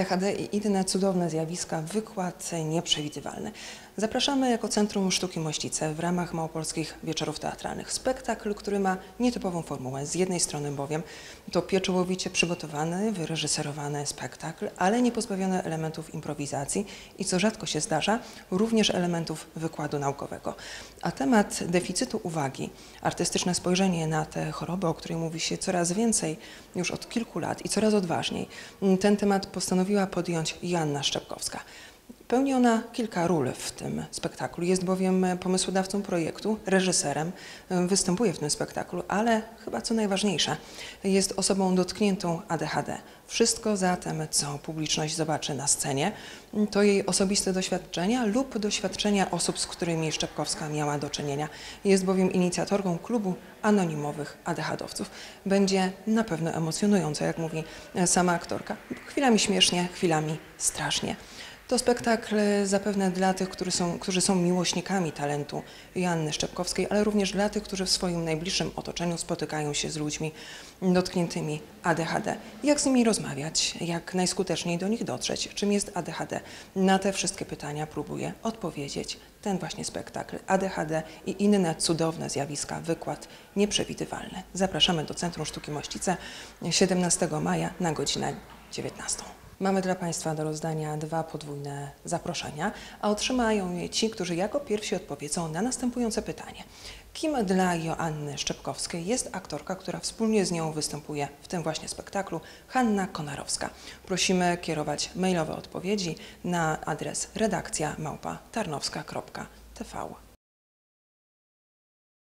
ADHD i inne cudowne zjawiska, wykład nieprzewidywalny. Zapraszamy jako Centrum Sztuki Mościce w ramach Małopolskich Wieczorów Teatralnych. Spektakl, który ma nietypową formułę. Z jednej strony bowiem to pieczołowicie przygotowany, wyreżyserowany spektakl, ale nie pozbawiony elementów improwizacji i co rzadko się zdarza, również elementów wykładu naukowego. A temat deficytu uwagi, artystyczne spojrzenie na tę chorobę, o której mówi się coraz więcej już od kilku lat i coraz odważniej, ten temat postanowiła podjąć Joanna Szczepkowska. Pełni ona kilka ról w tym spektaklu. Jest bowiem pomysłodawcą projektu, reżyserem, występuje w tym spektaklu, ale chyba co najważniejsze, jest osobą dotkniętą ADHD. Wszystko zatem, co publiczność zobaczy na scenie, to jej osobiste doświadczenia lub doświadczenia osób, z którymi Szczepkowska miała do czynienia. Jest bowiem inicjatorką klubu anonimowych ADHDowców. Będzie na pewno emocjonująco, jak mówi sama aktorka. Chwilami śmiesznie, chwilami strasznie. To spektakl zapewne dla tych, którzy są, którzy są miłośnikami talentu Joanny Szczepkowskiej, ale również dla tych, którzy w swoim najbliższym otoczeniu spotykają się z ludźmi dotkniętymi ADHD. Jak z nimi rozmawiać, jak najskuteczniej do nich dotrzeć, czym jest ADHD? Na te wszystkie pytania próbuje odpowiedzieć ten właśnie spektakl ADHD i inne cudowne zjawiska, wykład nieprzewidywalny. Zapraszamy do Centrum Sztuki Mościce 17 maja na godzinę 19. Mamy dla Państwa do rozdania dwa podwójne zaproszenia, a otrzymają je ci, którzy jako pierwsi odpowiedzą na następujące pytanie. Kim dla Joanny Szczepkowskiej jest aktorka, która wspólnie z nią występuje w tym właśnie spektaklu, Hanna Konarowska? Prosimy kierować mailowe odpowiedzi na adres redakcja małpa tarnowska.tv.